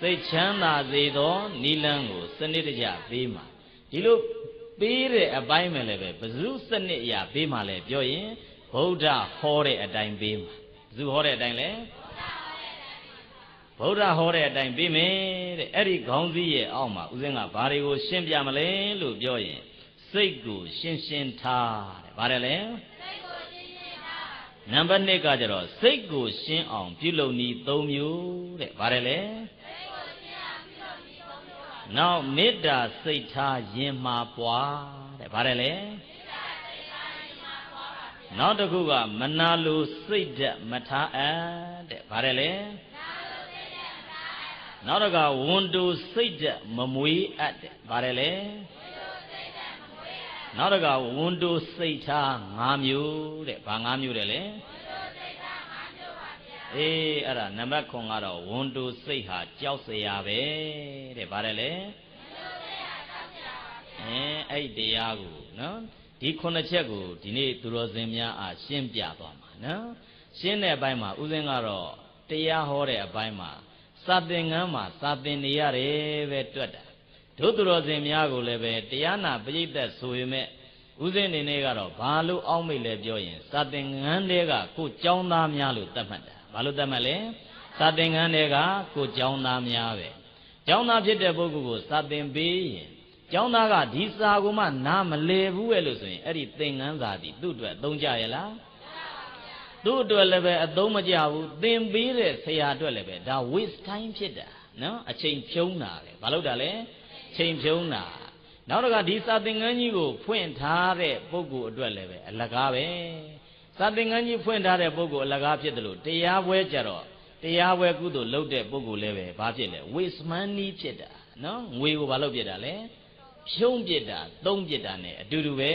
စိတ်ချမ်းသာစေသောနိလန်းကိုစနစ်တကျပေးမှာဒီလိုပေးတဲ့အပိုင်းမယ်လည်းပဲဘ ᱹ စနစ်အရာပေးမှာလဲပြောရင်ဗုဒ္ဓဟောတဲ့အတိုင်းပေးမှာဘ ᱹ ဟောတဲ့အတိုင်းလဲဗုဒ္ဓဟောတဲ့အတိုင်းပြီးမယ်တဲ့အဲ့ဒီခေါင်းစည်းရဲ့အောက်မှာဦးဇင်းကဘာတွေကိုရှင်းပြမလဲလို့ပြောရင်စိတ်ကိုရှင်းရှင်းထားတဲ့ဘာတယ်လဲစိတ်ကိုရှင်းရှင်းထားနံပါတ်1ကကြတော့စိတ်ကိုရှင်းအောင်ပြုလုပ်နည်း၃မျိုးတဲ့ဘာတယ်လဲစိတ်ကိုရှင်းအောင်ပြုလုပ်နည်း၃မျိုး နောက်မေတ္တာစိတ်ထားယင်မှာပွားတဲ့ဘာတယ်လဲနောက်တစ်ခုကမနာလိုစိတ်ဓာတ်မထားအပ်တဲ့ဘာတယ်လဲနောက်တစ်ခါဝန်တူစိတ်ဓာတ်မမွေးအပ်တယ်ဗါတယ်လေနောက်တစ်ခါဝန်တူစိတ်ထား၅မျိုးတဲ့ဘာ၅မျိုးတယ်လဲ အေးအဲ့ဒါနံပါတ်9ကတော့ဝန်တူစိတ်ဟာကြောက်စရာပဲတဲ့ဗါတယ်လေအဲအဲ့တရားကိုနော်ဒီခုနှစ်ချက်ကိုဒီနေ့သူတော်စင်များအားရှင်းပြသွားမှာနော်ရှင်းတဲ့အပိုင်းမှာဥစဉ်ကတော့တရားဟောတဲ့အပိုင်းမှာစာသင်ခန်းမှာစာသင်နေရတယ်ပဲတွေ့တာတို့သူတော်စင်များကိုလည်းပဲတရားနာပရိသတ်ဆိုရင်မဲ့ဥစဉ်နေနေကတော့ဘာလို့အောက်မိတ်လဲပြောရင်စာသင်ခန်းတဲကကိုကျောင်းသားများလို့သတ်မှတ်တာ ဘာလို့တတ်မှတ်လဲစာသင်ခန်းတွေကကိုကျောင်းသားများပဲကျောင်းသားဖြစ်တဲ့ပုဂ္ဂိုလ်ကိုစာသင်ပေးရင်ကျောင်းသားကဒီစာကိုမှနားမလည်ဘူးရဲ့လို့ဆိုရင်အဲ့ဒီသင်ခန်းစာဒီသူ့အတွက်သုံးကြရဲ့လားသူ့အတွက်လည်းပဲအသုံးမကျဘူးသင်ပေးတဲ့ဆရာအတွက်လည်းပဲဒါ waste time ဖြစ်တာနော်အချိန်ဖြုံးတာလေဘာလို့တာလဲချိန်ဖြုံးတာနောက်တော့ကဒီစာသင်ခန်းကြီးကိုဖွင့်ထားတဲ့ပုဂ္ဂိုလ်အတွက်လည်းပဲအလကားပဲ စာသင်ခန်းကြီးဖွင့်ထားတဲ့ပုဂ္ဂိုလ်အလကားဖြစ်တယ်လို့တရားပွဲကြတော့တရားပွဲကုသိုလ်လုပ်တဲ့ပုဂ္ဂိုလ်လည်းပဲဘာဖြစ်လဲ waste money ဖြစ်တာနော်ငွေကိုဘာလုပ်ပြတာလဲဖြုံးပြတာသုံးပြတာ ਨੇ အတူတူပဲ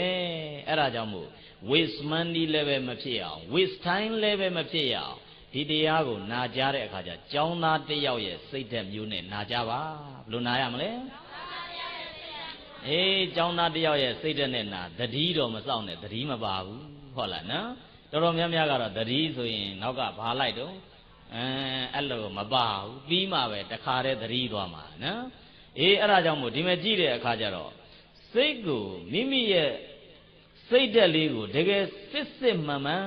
အဲ့ဒါကြောင့်မို့ waste money လည်းပဲမဖြစ်အောင် waste time လည်းပဲမဖြစ်ရအောင်ဒီတရားကိုနာကြားတဲ့အခါကျကျောင်းသားတစ်ယောက်ရဲ့စိတ်ဓာတ်မျိုးနဲ့နာကြပါဘယ်လိုနာရမလဲအေးကျောင်းသားတစ်ယောက်ရဲ့စိတ်ဓာတ်နဲ့နာတတိတော့မစောင့်နဲ့တတိမပါဘူးဟုတ်လားနော် တော်တော်များများကတော့တတိဆိုရင်နောက်ကဘာလိုက်တော့အဲအဲ့လိုမပါဘူးပြီးမှပဲတခါတည်းတတိသွားမှာနော်အေးအဲ့ဒါကြောင့်မို့ဒီမဲ့ကြည့်တဲ့အခါကျတော့စိတ်ကိုမိမိရဲ့စိတ်ဓာတ်လေးကိုတကယ်စစ်စစ်မှန်မှန်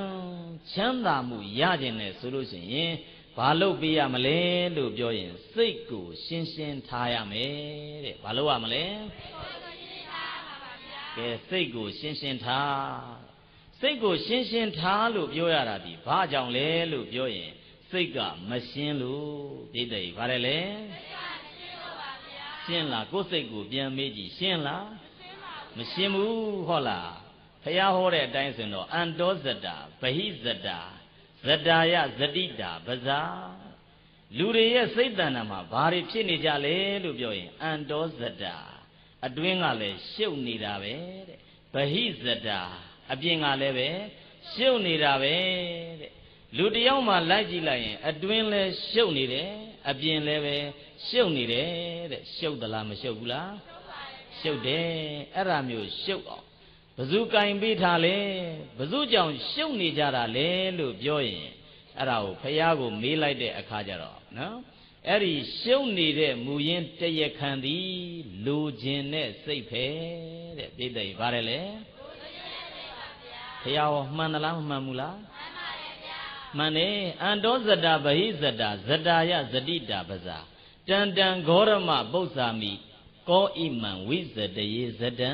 ချမ်းသာမှုရခြင်းနဲ့ဆိုလို့ရှိရင်ဘာလို့ပြရမလဲလို့ပြောရင်စိတ်ကိုရှင်းရှင်းထားရမယ်တဲ့ဘာလို့ရမလဲကဲစိတ်ကိုရှင်းရှင်းထား စိတ်ကိုရှင်းရှင်းထားလို့ပြောရတာဒီဘာကြောင့်လဲလို့ပြောရင်စိတ်ကမရှင်းလို့ပြိတ္တိဘာလဲလဲရှင်းလားကိုယ်စိတ်ကိုပြန်မေးကြည့်ရှင်းလားမရှင်းဘူးဟုတ်လားဖះဟောတဲ့အတိုင်းဆိုရင်တော့အန္တောဇတာဗဟိဇတာဇတာယဇတိတာပဇာလူတွေရဲ့စိတ်တဏ္ဍာမှာဘာတွေဖြစ်နေကြလဲလို့ပြောရင်အန္တောဇတာအတွင်းကလည်းရှုပ်နေတာပဲတဲ့ဗဟိဇတာ အပြင်ကလည်းပဲရှုပ်နေတာပဲတဲ့လူတယောက်မှလိုက်ကြည့်လိုက်ရင် အတွင်းလဲရှုပ်နေတယ်အပြင်လည်းပဲရှုပ်နေတယ်တဲ့ရှုပ်သလားမရှုပ်ဘူးလားရှုပ်တယ်အဲ့ဒါမျိုးရှုပ်အောင်ဘသူကင်ပေးထားလဲဘသူကြောင့်ရှုပ်နေကြတာလဲလို့ပြောရင်အဲ့ဒါကိုဖះကိုမေးလိုက်တဲ့အခါကျတော့နော်အဲ့ဒီရှုပ်နေတဲ့မူရင်းတရခံသည်လူခြင်းနဲ့စိတ်ပဲတဲ့ပြိတ္တိဘာလဲ လဲဖះဟောမှန်သလားမမှန်ဘူးလားမှန်တယ်အန္တောဇတာဗဟိဇတာဇတာယဇတိတာပဇာတန်တန်ဂေါရမပု္ပ္ပာမိကောဣမံဝိဇတယေဇတံ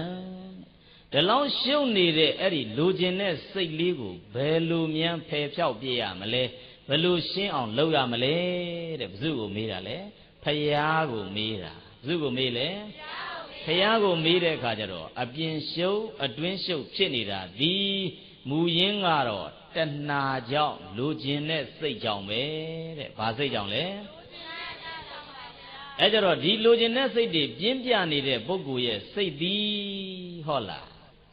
ဒီလောက်ရှုပ်နေတဲ့အဲ့ဒီလိုချင်တဲ့စိတ်လေးကိုဘယ်လိုမြန်ဖယ်ဖြောက်ပြရမလဲဘယ်လိုရှင်းအောင်လုပ်ရမလဲတဲ့ဘု து ကိုမေးတာလေဖယားကိုမေးတာဘု து ကိုမေးလေဖယား ကိုမေးတဲ့အခါကျတော့အပြင်ရှုပ်အတွင်းရှုပ်ဖြစ်နေတာဒီမူရင်းကတော့တဏှာကြောင့်လိုချင်တဲ့စိတ်ကြောင့်ပဲတဲ့ဘာစိတ်ကြောင့်လဲအဲကြတော့ဒီလိုချင်တဲ့စိတ်တွေပြင်းပြနေတဲ့ပုဂ္ဂိုလ်ရဲ့စိတ်သည်ဟုတ်လား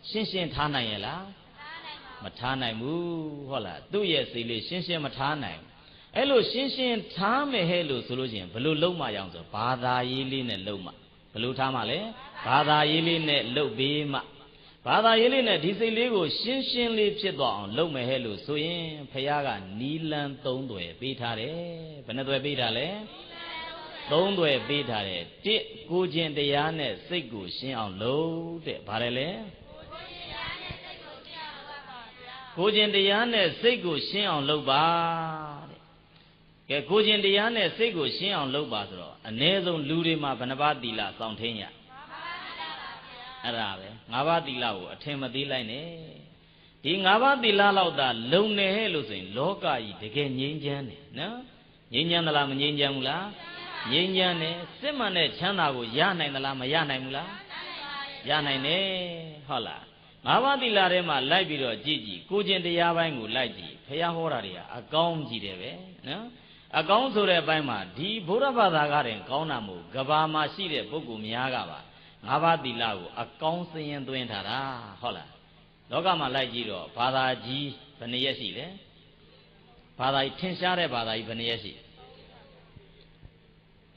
ရှင်းရှင်းထားနိုင်ရဲ့လားမထားနိုင်ဘူးဟုတ်လားသူ့ရဲ့စိတ်လေးရှင်းရှင်းမထားနိုင်အဲ့လိုရှင်းရှင်းထားမယ်ဟဲ့လို့ဆိုလို့ရှိရင်ဘလို့လုံးမရအောင်ဆိုဘာသာရေးလေးနဲ့လုံးမ ဘလို့ထားမှလဲဘာသာရေးလေးနဲ့လုတ်ပေးမှဘာသာရေးလေးနဲ့ဒီစိတ်လေးကိုရှင်းရှင်းလေးဖြစ်သွားအောင်လုပ်မယ်ဟဲ့လို့ဆိုရင်ဖះကနီလန်းသုံးသွယ်ပေးထားတယ်ဘယ်နှသွယ်ပေးထားလဲသုံးသွယ်ပေးထားတယ်တစ်ကိုခြင်းတရားနဲ့စိတ်ကိုရှင်းအောင်လုပ်တဲ့ဗါတယ်လေကိုခြင်းတရားနဲ့စိတ်ကိုရှင်းအောင်လုပ်ပါ တဲ့ကဲကိုခြင်းတရားနဲ့စိတ်ကိုရှင်းအောင်လုပ်ပါဆိုတော့အ ਨੇ ဆုံးလူတွေမှာဘယ်နှပါးသီလစောင့်ထင်းရအဲ့ဒါပဲငါးပါးသီလကိုအထင်မသေးလိုက်နဲ့ဒီငါးပါးသီလလောက်သာလုံနေဟဲ့လို့ဆိုရင်လောကကြီးတကယ်ငြိမ်းချမ်းတယ်နော်ငြိမ်းချမ်းသလားမငြိမ်းချမ်းဘူးလားငြိမ်းချမ်းတယ်စစ်မှန်တဲ့ချမ်းသာကိုရနိုင်သလားမရနိုင်ဘူးလားရနိုင်တယ်ဟုတ်လားငါးပါးသီလထဲမှာလိုက်ပြီးတော့ကြည့်ကြည့်ကိုကျင်တရားပိုင်းကိုလိုက်ကြည့်ဖះဟောတာတွေကအကောင်းကြည့်တယ်ပဲနော် အကောင်းဆိုတဲ့အပိုင်းမှာဒီဘုရားဘာသာကတင်ကောင်းတာမို့ကဘာမှာရှိတဲ့ပုဂ္ဂိုလ်များကပါငါးပါးသီလကိုအကောင်းစင်ရင်သွင်းထားတာဟုတ်လားလောကမှာလိုက်ကြည့်တော့ဘာသာကြီးဘယ်နှရက်ရှိလဲဘာသာကြီးထင်ရှားတဲ့ဘာသာကြီးဘယ်နှရက်ရှိ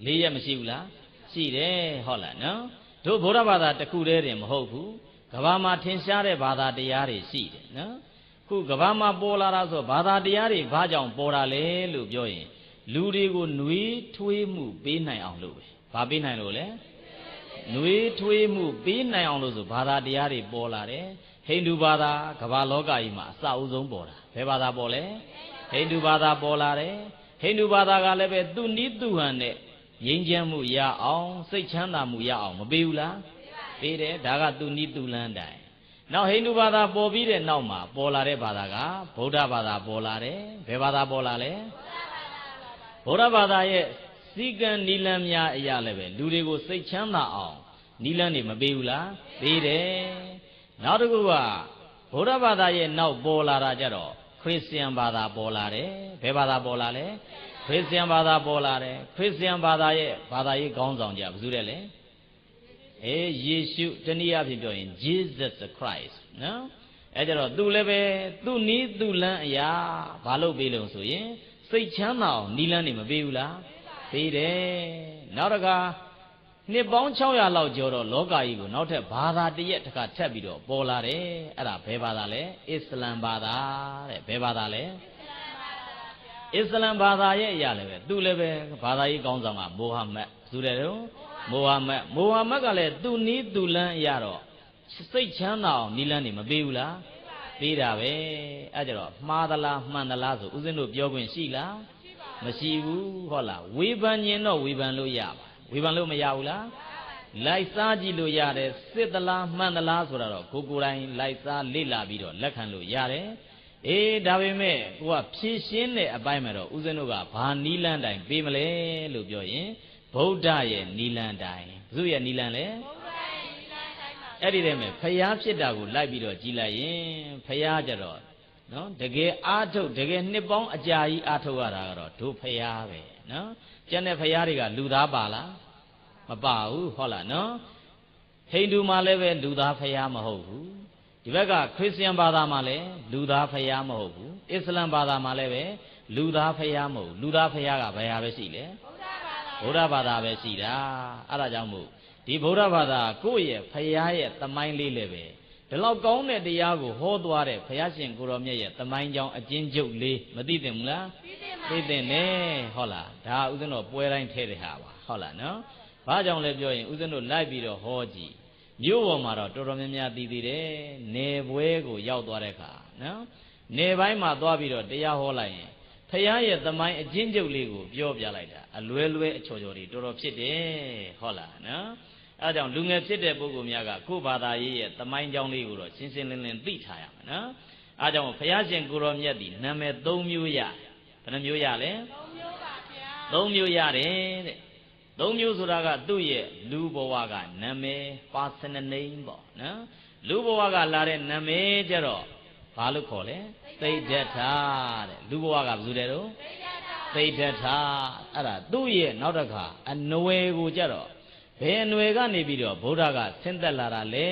လေးရက်မရှိဘူးလားရှိတယ်ဟုတ်လားနော်တို့ဗုဒ္ဓဘာသာတစ်ခုတည်းတင်မဟုတ်ဘူးကဘာမှာထင်ရှားတဲ့ဘာသာတရားတွေရှိတယ်နော်ခုကဘာမှာပေါ်လာတာဆိုဘာသာတရားတွေဘာကြောင့်ပေါ်တာလဲလို့ပြောရင် လူတွေကိုနှွေးထွေးမှုပေးနိုင်အောင်လို့ပဲဘာပေးနိုင်လို့လဲနှွေးထွေးမှုပေးနိုင်အောင်လို့ဆိုဘာသာတရားတွေပေါ်လာတယ်ဟိန္ဒူဘာသာကမ္ဘာလောကကြီးမှာအစအဆုံးပေါ်တာဘယ်ဘာသာပေါ်လဲဟိန္ဒူဘာသာပေါ်လာတယ်ဟိန္ဒူဘာသာကလည်းပဲသူနိသူဟန်နဲ့ငြိမ်းချမ်းမှုရအောင်စိတ်ချမ်းသာမှုရအောင်မပေးဘူးလားပေးတယ်ဒါကသူနိသူလန်းတိုင်နောက်ဟိန္ဒူဘာသာပေါ်ပြီးတဲ့နောက်မှာပေါ်လာတဲ့ဘာသာကဗုဒ္ဓဘာသာပေါ်လာတယ်ဘယ်ဘာသာပေါ်လာလဲ ဗုဒ္ဓဘာသာရဲ့စီကံနီလန်းများအရာလည်းပဲလူတွေကိုစိတ်ချမ်းသာအောင်နီလန်းနေမပေးဘူးလားပေးတယ်နောက်တစ်ခုကဗုဒ္ဓဘာသာရဲ့နောက်ပေါ်လာတာကြတော့ခရစ်ယာန်ဘာသာပေါ်လာတယ်ဘယ်ဘာသာပေါ်လာလဲခရစ်ယာန်ဘာသာပေါ်လာတယ်ခရစ်ယာန်ဘာသာရဲ့ဘာသာရေးခေါင်းဆောင်ကြဘယ်သူတဲ့လဲအေးယေရှုတနည်းအားဖြင့်ပြောရင် Jesus Christ နော်အဲကြတော့သူလည်းပဲသူ့နီးသူ့လန်းအရာဘာလို့ပေးလို့ဆိုရင် စိတ်ချမ်းသာအောင်နီးလန်းနေမပေးဘူးလားပေးတယ်နောက်တခါနှစ်ပေါင်း600လောက်ကျော်တော့လောကကြီးကိုနောက်ထပ်ဘာသာတရက်တစ်ခါထပ်ပြီးတော့ပေါ်လာတယ်အဲ့ဒါဘယ်ဘာသာလဲအစ္စလမ်ဘာသာတဲ့ဘယ်ဘာသာလဲအစ္စလမ်ဘာသာရဲ့အရာလည်းပဲသူလည်းပဲဘာသာရေးကောင်းဆောင်ကမိုဟာမက်သူတယ်တော့မိုဟာမက်မိုဟာမက်ကလည်းသူနီးသူလန်းအရာတော့စိတ်ချမ်းသာအောင်နီးလန်းနေမပေးဘူးလား ပေးတာပဲအဲ့ကြတော့မှားသလားမှန်သလားဆိုဦးဇင်းတို့ပြောခွင့်ရှိလားမရှိဘူးဟုတ်လားဝေဖန်ရင်တော့ဝေဖန်လို့ရပါဝေဖန်လို့မရဘူးလားလိုက်စားကြည့်လို့ရတယ်စစ်သလားမှန်သလားဆိုတာတော့ကိုကိုယ်တိုင်လိုက်စားလေ့လာပြီးတော့လက်ခံလို့ရတယ်အေးဒါပေမဲ့ကိုကဖြည့်ရှင်းတဲ့အပိုင်းမှာတော့ဦးဇင်းတို့ကဘာနီလန်းတိုင်ပေးမလဲလို့ပြောရင်ဗုဒ္ဓရဲ့နီလန်းတိုင်ဘုသူရဲ့နီလန်းလဲ အဲ့ဒီတည်းမှာဖျားဖြစ်တာကိုလိုက်ပြီးတော့ကြည်လိုက်ရင်ဖျားကြတော့နော်တကယ်အာထုတ်တကယ်နှစ်ပေါင်းအကြာကြီးအာထုတ်ရတာကတော့ဒုဖျားပဲနော်ကျန်တဲ့ဖျားတွေကလူသားပါလားမပါဘူးဟုတ်လားနော်ဟိန္ဒူမှာလည်းပဲလူသားဖျားမဟုတ်ဘူးဒီဘက်ကခရစ်ယာန်ဘာသာမှာလည်းလူသားဖျားမဟုတ်ဘူးအစ္စလမ်ဘာသာမှာလည်းပဲလူသားဖျားမဟုတ်လူသားဖျားကဘယ်ဟာပဲရှိလဲဗုဒ္ဓဘာသာပဲရှိတာအဲ့ဒါကြောင့်မို့ ဒီဗုဒ္ဓဘာသာကိုယ့်ရဲ့ဖျားရဲ့တမိုင်းလေးလည်းပဲဒီလောက်ကောင်းတဲ့တရားကိုဟောသွားတဲ့ဘုရားရှင်ကိုရောမြတ်ရဲ့တမိုင်းကြောင်းအကျဉ်းချုပ်လေးမသိသင့်ဘူးလားသိသင့်တယ်ဟုတ်လားဒါဥစဉ်တော့ပွဲတိုင်းထဲတဲ့ဟာပါဟုတ်လားနော်ဘာကြောင့်လဲပြောရင်ဥစဉ်တို့လိုက်ပြီးတော့ဟောကြည့်မြို့ပေါ်မှာတော့တော်တော်များများသိသေးတယ်နေပွဲကိုရောက်သွားတဲ့အခါနော်နေပိုင်းမှာသွားပြီးတော့တရားဟောလိုက်ရင်ဖရာရဲ့သမိုင်းအကျဉ်းချုပ်လေးကိုပြောပြလိုက်တာအလွဲလွဲအချော်ချော်တွေတော်တော်ဖြစ်တယ်ဟုတ်လားနော် အဲဒါကြောင့်လူငယ်ဖြစ်တဲ့ပုဂ္ဂိုလ်များကကိုယ်ဘာသာရေးရဲ့သမိုင်းကြောင်းလေးကိုတော့ရှင်းရှင်းလင်းလင်းသိထားရမယ်နော်အဲဒါကြောင့်ဘုရားရှင်ကိုရောမြတ်ဒီနာမည်၃မျိုးရဘယ်နှမျိုးရလဲ၃မျိုးပါဗျာ၃မျိုးရတယ်တဲ့၃မျိုးဆိုတာကသူ့ရဲ့လူဘဝကနာမည် personal name ပေါ့နော်လူဘဝကလာတဲ့နာမည်ကြတော့ဘာလို့ခေါ်လဲသိဒ္ဓထာတဲ့လူဘဝကဘယ်သူတဲ့တော့သိဒ္ဓထာအဲ့ဒါသူ့ရဲ့နောက်တစ်ခါအနွယ်ကိုကြတော့ ဘယ်အနွယ်ကနေပြီးတော့ဗုဒ္ဓကဆင်းသက်လာတာလဲ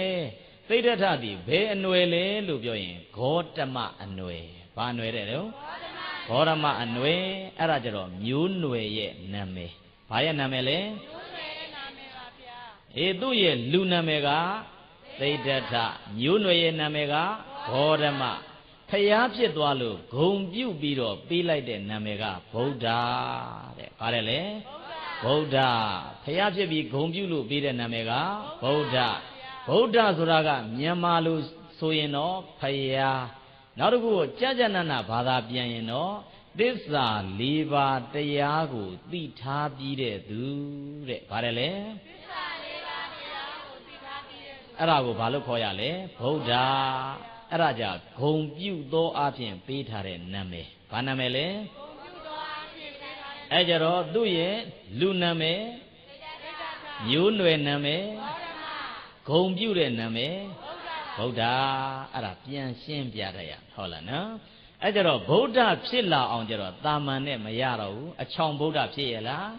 သိဒ္ဓထသည်ဘယ်အနွယ်လဲလို့ပြောရင်ဂေါတမအနွယ်ဘာအနွယ်တဲ့တော့ဂေါတမအနွယ်အဲ့ဒါကြတော့မျိုးနွယ်ရဲ့နာမည်ဘာရဲ့နာမည်လဲမျိုးနွယ်ရဲ့နာမည်ပါဗျာအေးသူ့ရဲ့လူနာမည်ကသိဒ္ဓထမျိုးနွယ်ရဲ့နာမည်ကဂေါတမဖျားဖြစ်သွားလို့ဂုံပြုတ်ပြီးတော့ပေးလိုက်တဲ့နာမည်ကဗုဒ္ဓတဲ့ဘာလဲလဲ ဗုဒ္ဓဗုဒ္ဓဖះဖြစ်ပြီးဂုံပြုလို့ပေးတဲ့နာမည်ကဗုဒ္ဓဗုဒ္ဓဆိုတာကမြန်မာလိုဆိုရင်တော့ဖះနောက်တစ်ခုကိုကြာကြာနာနာဘာသာပြန်ရင်တော့သစ္စာ၄ပါးတရားကိုသိထားပြီးတဲ့သူတဲ့ဗါတယ်လေသစ္စာ၄ပါးတရားကိုသိထားပြီးတဲ့သူအဲ့ဒါကိုဘာလို့ခေါ်ရလဲဗုဒ္ဓအဲ့ဒါကြဂုံပြုသောအဖြစ်ပေးထားတဲ့နာမည်ဘာနာမည်လဲ အဲကြတော့သူ့ရဲ့လူနာမည်မျိုးနွယ်နာမည်ဂုံပြုတဲ့နာမည်ဗုဒ္ဓအဲ့ဒါပြန်ရှင်းပြတတ်ရဟုတ်လားနော်အဲကြတော့ဗုဒ္ဓဖြစ်လာအောင်ကြတော့တာမန်နဲ့မရတော့ဘူးအချောင်ဗုဒ္ဓဖြစ်ရလား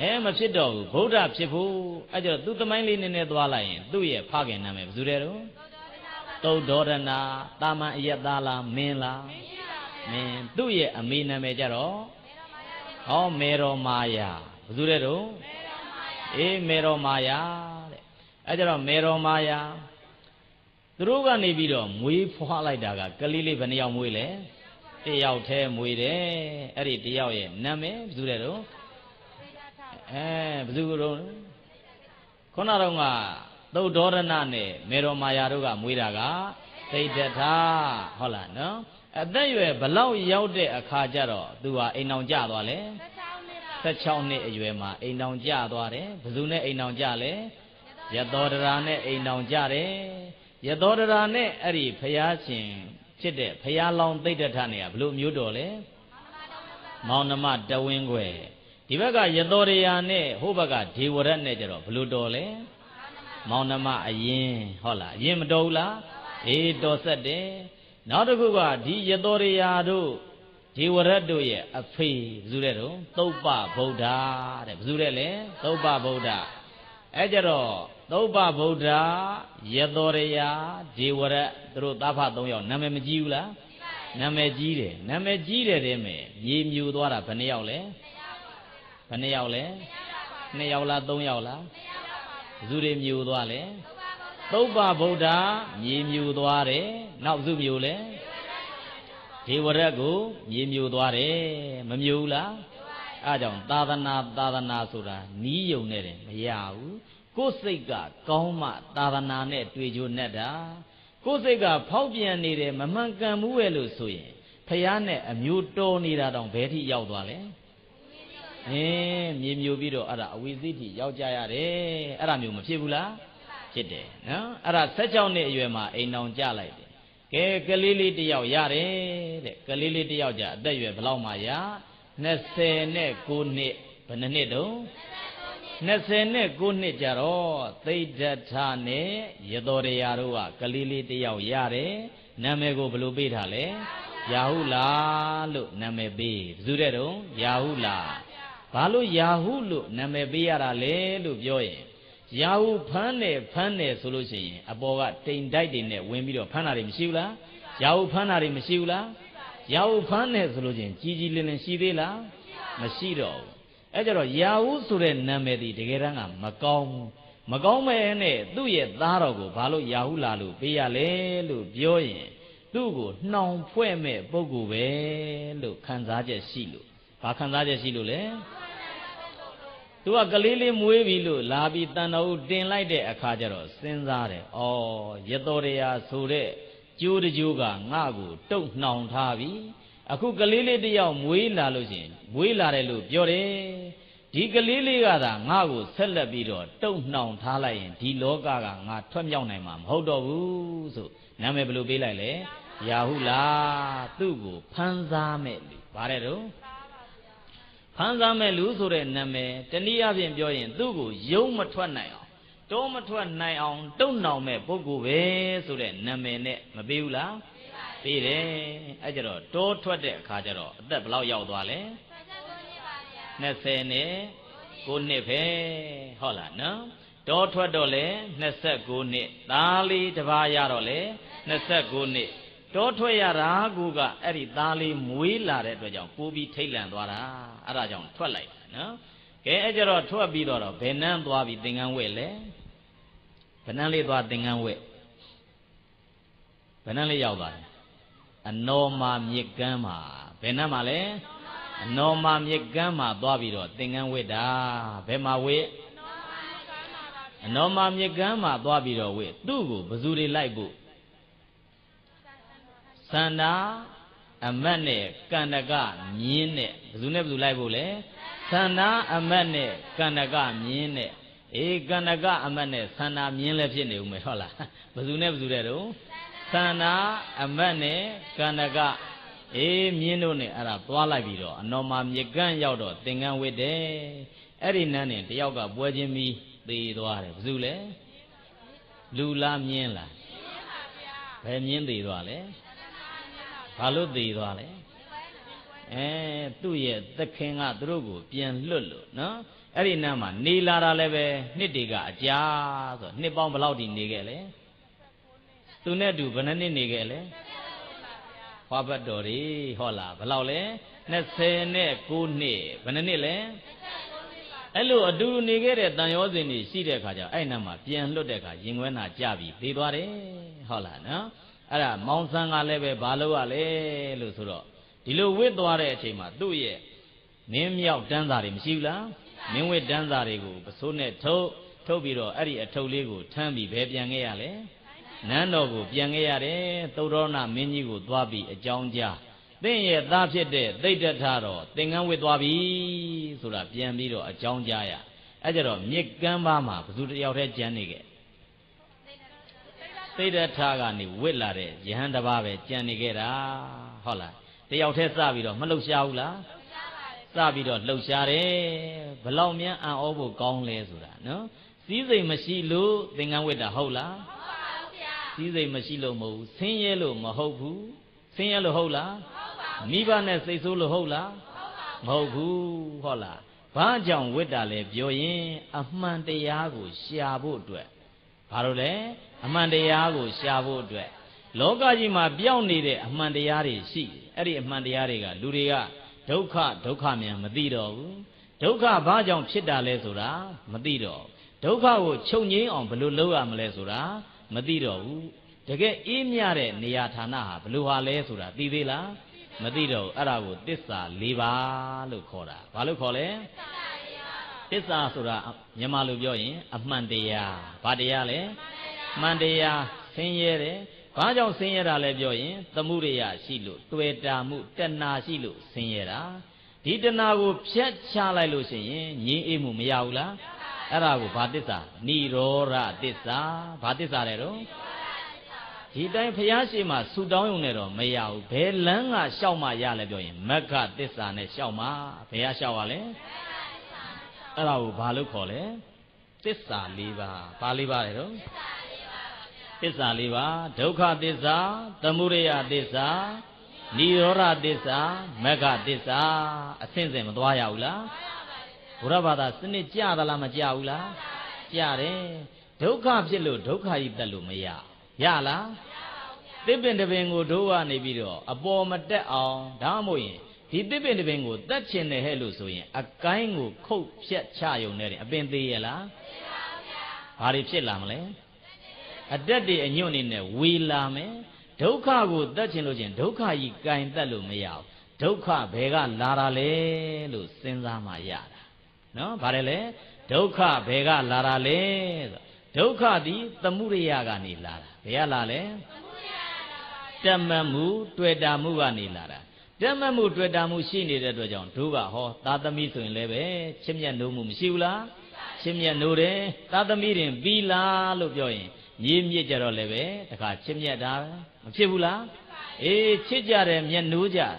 အဲမဖြစ်တော့ဘူးဗုဒ္ဓဖြစ်ဖို့အဲကြတော့သူသမိုင်းလေးနည်းနည်းသွားလိုက်ရင်သူ့ရဲ့ဖခင်နာမည်ဘယ်သူတဲ့တော့သုတ်ဒေါရဏတာမန်အယက်သားလားမင်းလားမင်းသူ့ရဲ့အမေနာမည်ကြတော့ ဟောမေတော်မာယာဘယ်သူတဲ့တော့အေးမေတော်မာယာတဲ့အဲကြတော့မေတော်မာယာသူတို့ကနေပြီးတော့မွေးဖွားလိုက်တာကကလေးလေးဘယ်နှယောက်မွေးလဲတယောက်တည်းမွေးတယ်အဲ့ဒီတယောက်ရဲ့နာမည်ဘယ်သူတဲ့တော့အဲဘယ်သူကတော့ခုနတော့ကသုတ်ဒေါရဏနဲ့မေတော်မာယာတို့ကမွေးတာက သိတ္တထာဟုတ်လားနော်အသက်ရွယ်ဘလောက်ရောက်တဲ့အခါကျတော့သူဟာအိမ်အောင်ကြသွားလဲ16နှစ်အရွယ်မှာအိမ်အောင်ကြသွားတယ်ဘယ်သူနဲ့အိမ်အောင်ကြလဲယသောဒရာနဲ့အိမ်အောင်ကြတယ်ယသောဒရာနဲ့အဲ့ဒီဖရာရှင်ဖြစ်တဲ့ဖရာလောင်သိတ္တထနဲ့ကဘလို့မျိုးတော်လဲမောင်နှမတဝင်းခွဲဒီဘက်ကယသောဒရာနဲ့ဟိုဘက်ကဒေဝရက်နဲ့ကြတော့ဘလို့တော်လဲမောင်နှမအရင်ဟုတ်လားအရင်မတော်ဘူးလား အေးတော်ဆက်တယ်နောက်တစ်ခုကဒီယသောရိယာတို့ဒေဝရတ်တို့ရဲ့အဖေဘယ်သူတဲ့တော့သုပ္ပဗုဒ္ဓတဲ့ဘယ်သူတဲ့လဲသုပ္ပဗုဒ္ဓအဲကြတော့သုပ္ပဗုဒ္ဓယသောရိယာဒေဝရတ်တို့သားဖ၃ယောက်နာမည်မကြီးဘူးလားနာမည်ကြီးတယ်နာမည်ကြီးတယ်တဲ့မယ်မြေမြူသွားတာဘယ်နှယောက်လဲဘယ်နှယောက်လဲနှစ်ယောက်လားသုံးယောက်လားဘယ်သူတွေမြူသွားလဲ သုပ္ပဗုဒ္ဓမြေမြူသွားတယ်နောက်စုမြူလဲဒေဝရက်ကိုမြေမြူသွားတယ်မမြူဘူးလားအဲကြောင့်သာသနာသာသနာဆိုတာနီးယုံနဲ့တယ်မရဘူးကိုယ်စိတ်ကကောင်းမှသာသနာနဲ့တွေ့ကြုံနဲ့တာကိုယ်စိတ်ကဖောက်ပြန်နေတယ်မမှန်ကန်ဘူးရဲ့လို့ဆိုရင်ဖះနဲ့အမျိုးတော်နေတာတောင်ဘယ်ထိရောက်သွားလဲအင်းမြေမြူပြီးတော့အဲ့ဒါအဝိသိတိရောက်ကြရတယ်အဲ့ဒါမျိုးမဖြစ်ဘူးလား ဖြစ်တယ်နော်အဲ့ဒါ16နှစ်အရွယ်မှာအိမ်အောင်ကြလိုက်တယ်ကဲကလေးလေးတယောက်ရတယ်တဲ့ကလေးလေးတယောက်ကြအသက်ရွယ်ဘယ်လောက်မှရ29နှစ်ဘယ်နှစ်နှစ်တုံး20နဲ့9နှစ်ကြတော့သိဒ္ဓထနဲ့ယသောရယာတို့ကကလေးလေးတယောက်ရတယ်နာမည်ကိုဘယ်လိုပေးထားလဲယာဟုလာလို့နာမည်ပေးဘယ်သူတဲ့တုံးယာဟုလာဘာလို့ယာဟုလို့နာမည်ပေးရတာလဲလို့ပြောရင် ရာဟုဖမ်းတယ်ဖမ်းတယ်ဆိုလို့ရှိရင်အပေါ်ကတိမ်တိုက်တွေနဲ့ဝင်ပြီးတော့ဖမ်းတာတွေမရှိဘူးလားရာဟုဖမ်းတာတွေမရှိဘူးလားရာဟုဖမ်းတယ်ဆိုလို့ရှိရင်ကြီးကြီးလင်းလင်းရှိသေးလားမရှိတော့ဘူးအဲကြတော့ရာဟုဆိုတဲ့နာမည်ဒီတကယ်တမ်းကမကောင်းဘူးမကောင်းမဲ့နဲ့သူ့ရဲ့သားတော်ကိုဘာလို့ရာဟုလာလို့ပေးရလဲလို့ပြောရင်သူ့ကိုနှောင်ဖွဲ့မဲ့ပုဂ္ဂိုလ်ပဲလို့ခံစားချက်ရှိလို့ဘာခံစားချက်ရှိလို့လဲ သူကကလေးလေးမွေးပြီလို့လာပြီးတန်တော်ဦးတင်လိုက်တဲ့အခါကျတော့စဉ်းစားတယ်။အော်ရတော်ရရာဆိုတဲ့ကျိုးတကျိုးကငါ့ကိုတုတ်နှောင်ထားပြီ။အခုကလေးလေးတယောက်မွေးလာလို့ရှင်မွေးလာတယ်လို့ပြောတယ်။ဒီကလေးလေးကသာငါ့ကိုဆက်လက်ပြီးတော့တုတ်နှောင်ထားလိုက်ရင်ဒီလောကကငါထွက်မြောက်နိုင်မှာမဟုတ်တော့ဘူးဆိုနာမည်ဘယ်လိုပေးလိုက်လဲ။ယာဟုလားသူ့ကိုဖန်စားမဲ့လူ။ဗါတဲ့တော့ ဖန်ဆာမဲ့လူဆိုတဲ့နာမည်တနည်းအားဖြင့်ပြောရင် သူ့ကိုယုံမထွက်နိုင်အောင်တုံးမထွက်နိုင်အောင်တုံ့နှောင်မဲ့ပုဂ္ဂိုလ်ပဲဆိုတဲ့နာမည်နဲ့မပေးဘူးလားပေးတယ်အဲကြတော့တောထွက်တဲ့အခါကျတော့အသက်ဘယ်လောက်ရောက်သွားလဲ20နဲ့9နှစ်ပဲဟုတ်လားနော်တောထွက်တော့လေ29နှစ်သားလေးတစ်ပါးရတော့လေ29နှစ်တောထွက်ရတာကူကအဲ့ဒီသားလေးမွေးလာတဲ့အတွက်ကြောင့်ပိုးပြီးထိတ်လန့်သွားတာ အဲ့ဒါကြောင့်ထွက်လိုက်တာနော်ကဲအဲ့ကြတော့ထွက်ပြီးတော့ဘယ်နှန်းသွားပြီးသင်္ကန်းဝဲလဲဘယ်နှန်းလေးသွားသင်္ကန်းဝဲဘယ်နှန်းလေးရောက်သွားလဲအနောမာမြစ်ကမ်းမှာဘယ်နှန်းမှာလဲအအနော်မာမြစ်ကမ်းမှာသွားပြီးတော့သင်္ကန်းဝစ်တာဘယ်မှာဝစ်အနော်မာမြစ်ကမ်းမှာသွားပြီးတော့ဝစ်သူ့ကိုဘယ်သူတွေလိုက်ဖို့သန္တာ အမတ်နဲ့ကန္တကမြင်းနဲ့ဘယ်သူနဲ့ဘယ်သူလိုက်ဖို့လဲသန္တာအမတ်နဲ့ကန္တကမြင်းနဲ့အေးကန္တကအမတ်နဲ့သန္တာမြင်းလည်းဖြစ်နေဦးမယ်ဟုတ်လားဘယ်သူနဲ့ဘယ်သူတဲ့တော့သန္တာအမတ်နဲ့ကန္တကအေးမြင်းတို့နဲ့အဲ့ဒါသွားလိုက်ပြီးတော့အနော်မာမြေကန့်ရောက်တော့သင်္ကန်းဝစ်တယ်အဲ့ဒီနန်းနဲ့တယောက်ကပွဲချင်းပြီးသေသွားတယ်ဘယ်သူလဲလူလားမြင်းလားဘယ်မြင်းသေသွားလဲ ဘာလို့သေသွားလဲအဲသူ့ရဲ့သခင်ကသူတို့ကိုပြန်လွတ်လို့နော်အဲ့ဒီနန်းမှာနေလာတာလည်းပဲနှစ်တွေကအကြာဆိုနှစ်ပေါင်းဘယ်လောက်ထိနေခဲ့လဲသူနဲ့တူဘယ်နှစ်နှစ်နေခဲ့လဲဟွာဘတ်တော်တွေဟောလားဘယ်လောက်လဲ29နှစ်9နှစ်ဘယ်နှစ်နှစ်လဲအဲ့လိုအတူနေခဲ့တဲ့တန်ရောစဉ်တွေရှိတဲ့ခါကျအဲ့နန်းမှာပြန်လွတ်တဲ့ခါရင်ခွဲနာကြပြီသေသွားတယ်ဟုတ်လားနော် အဲ့ဒါမောင်ဆန်းကလည်းပဲဘာလို့ရလဲလို့ဆိုတော့ဒီလိုဝစ်သွားတဲ့အချိန်မှာသူ့ရဲ့မင်းမြောက်တန်းစာတွေမရှိဘူးလားမင်းဝစ်တန်းစာတွေကိုပစိုးနဲ့ထုတ်ထုတ်ပြီးတော့အဲ့ဒီအထုပ်လေးကိုထမ်းပြီးဘယ်ပြန်ခဲ့ရလဲနန်းတော်ကိုပြန်ခဲ့ရတယ်သုဒ္ဓရဏမင်းကြီးကိုသွားပြီးအကြောင်းကြားသင်ရဲ့သားဖြစ်တဲ့သိတ္တထတော့သင်္ကန်းဝစ်သွားပြီဆိုတာပြန်ပြီးတော့အကြောင်းကြားရအဲ့ကြတော့မြစ်ကမ်းပါမှာဘယ်သူတယောက်တည်းကြံနေခဲ့ သိတ္တထကနေဝစ်လာတဲ့ယဟန်တစ်ပါးပဲကြံနေခဲ့တာဟုတ်လားတယောက်တည်းစပြီးတော့မလှုပ်ရှားဘူးလားစပြီးတော့လှုပ်ရှားတယ်ဘလောက်များအံ့ဩဖို့ကောင်းလဲဆိုတာနော်စည်းစိမ်မရှိလို့သင်္ကန်းဝစ်တာဟုတ်လားဟုတ်ပါဘူးဗျာစည်းစိမ်မရှိလို့မဟုတ်ဘူးဆင်းရဲလို့မဟုတ်ဘူးဆင်းရဲလို့ဟုတ်လားဟုတ်ပါဘူးမိဘနဲ့စိတ်ဆိုးလို့ဟုတ်လားမဟုတ်ဘူးဟုတ်လားဘာကြောင့်ဝစ်တာလဲပြောရင် အမှန်တရားကိုရှာဖို့အတွက် ဘာလို့လဲအမှန်တရားကိုရှာဖို့အတွက်လောကကြီးမှာပြောင်းနေတဲ့အမှန်တရားတွေရှိအဲ့ဒီအမှန်တရားတွေကလူတွေကဒုက္ခဒုက္ခမြန်မသိတော့ဘူးဒုက္ခဘာကြောင့်ဖြစ်တာလဲဆိုတာမသိတော့ဒုက္ခကိုချုပ်ငြိမ်းအောင်ဘယ်လိုလုပ်ရမလဲဆိုတာမသိတော့ဘူးတကယ်အေးမြတဲ့နေရာဌာနဟာဘယ်လိုဟာလဲဆိုတာသိသေးလားမသိတော့ဘူးအဲ့ဒါကိုတစ္ဆာ၄ပါးလို့ခေါ်တာဘာလို့ခေါ်လဲ တစ္ဆာဆိုတာမြန်မာလိုပြောရင် အမှန်တရားဘာတရားလဲမှန်တရားဆင်းရဲတယ်ဘာကြောင့်ဆင်းရဲတာလဲပြောရင်သမှုရိယရှိလို့တွေ့တာမှုတဏှာရှိလို့ဆင်းရဲတာဒီတဏှာကိုဖြတ်ချလိုက်လို့ရှိရင်ငြင်းအေးမှုမရဘူးလားအဲ့ဒါကိုဘာတစ္ဆာនិရောဓတစ္ဆာဘာတစ္ဆာလဲတော့ဒီတိုင်းဖះရှိမှဆူတောင်းရုံနဲ့တော့မရဘူးဘယ်လမ်းကရှောက်မှရလဲပြောရင်မက္ခတစ္ဆာနဲ့ရှောက်မှဘယ်ကရှောက်ရလဲ အဲ့ဒါကိုဘာလို့ခေါ်လဲတစ္ဆာ၄ပါးဘာ၄ပါးလဲတော့သစ္စာလေးပါဒုက္ခသစ္စာသမုဒယသစ္စာនិရောဓသစ္စာမဂ္ဂသစ္စာအဆင့်ဆင့်မသွားရဘူးလားဘုရားဘာသာစနစ်ကြသလားမကြဘူးလားကြတယ်ဒုက္ခဖြစ်လို့ဒုက္ခကြီးတက်လို့မရရလားသစ်ပင်တပင်ကိုတို့ကနေပြီးတော့အပေါ်မတက်အောင်ဒါမှမဟုတ်ရင် ဒီသစ်ပင်တပင်ကိုတတ်ချင်တယ်ဟဲ့လို့ဆိုရင် အကိုင်းကိုခုတ်ဖြတ်ချယုံနေတယ်အပင်သေးရလားဘာတွေဖြစ်လာမလဲအတက်တွေအညွန့်နေနဲ့ဝေလာမယ်ဒုက္ခကိုတတ်ချင်လို့ချင်းဒုက္ခကြီးကင်တတ်လို့မရဘူးဒုက္ခဘယ်ကလာတာလဲလို့စဉ်းစားမှရတာနော်ဗါတယ်လေဒုက္ခဘယ်ကလာတာလဲဆိုဒုက္ခသည်သမှုရိယကနေလာတာဘယ်ကလာလဲတမတ်မှုတွေ့တာမှုကနေလာတာ တမတ်မှုတွေ့တာမှုရှိနေတဲ့အတွက်ကြောင့်တို့ကဟောသာသမီဆိုရင်လည်းပဲချစ်မြတ်နိုးမှုမရှိဘူးလားချစ်မြတ်နိုးတယ်သာသမီတွင်ပြီးလားလို့ပြောရင်ရေးမြစ်ကြတော့လည်းပဲတခါချစ်မြတ်တာမဖြစ်ဘူးလားအေးချစ်ကြတယ်မျက်နှိုးကြတယ်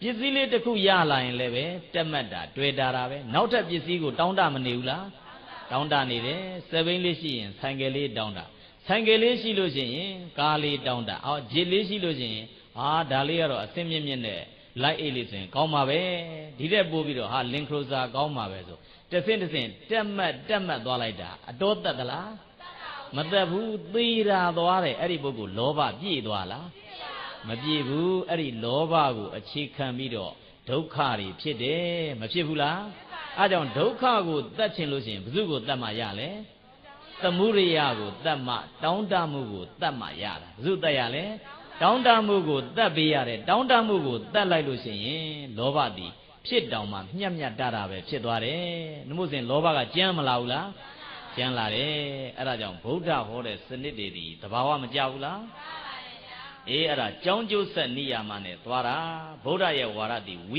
ပစ္စည်းလေးတစ်ခုရလာရင်လည်းပဲတက်မှတ်တာတွေ့တာတာပဲနောက်ထပ်ပစ္စည်းကိုတောင်းတမနေဘူးလားတောင်းတနေတယ်စပိန်လေးရှိရင်ဆိုင်ကယ်လေးတောင်းတာဆိုင်ကယ်လေးရှိလို့ရှိရင်ကားလေးတောင်းတာအော်ဂျစ်လေးရှိလို့ရှိရင်ဟာဒါလေးကတော့အစင်းမြင့်မြင့်နဲ့ လိုက်အိတ်လေးဆိုရင်ကောင်းပါပဲဒီတဲ့ပို့ပြီးတော့ဟာလင်ခရိုဇာကောင်းပါပဲဆိုတဆင့်တဆင့်တက်မှတ်တက်မှတ်သွားလိုက်တာအတော်တက်သလားမသက်ဘူးသေတာသွားတယ်အဲ့ဒီပုဂ္ဂိုလ်လောဘပြည့်သွားလားမပြည့်ဘူးအဲ့ဒီလောဘကိုအခြေခံပြီးတော့ဒုက္ခတွေဖြစ်တယ်မဖြစ်ဘူးလားအဲကြောင့်ဒုက္ခကိုတတ်ချင်လို့ရှိရင်ဘု து ကိုတတ်မှရလဲသမုရိယကိုတတ်မှတောင်းတမှုကိုတတ်မှရတာဘု து တတ်ရလဲ တောင်းတမှုကိုတတ်ပေးရတယ်တောင်းတမှုကိုတတ်လိုက်လို့ရှိရင်လောဘသည်ဖြစ်တောင်မှမြတ်မြတ်တတာပဲဖြစ်သွားတယ်နှမို့စဉ်လောဘကကြမ်းမလာဘူးလားကြမ်းလာတယ်အဲ့ဒါကြောင့်ဗုဒ္ဓဟောတဲ့စနစ်တွေဒီတဘာဝမကြဘူးလားအေးအဲ့ဒါကြောင်းကျိုးဆက်နိယာမနဲ့သွားတာဗုဒ္ဓရဲ့ဝါရတိဝိ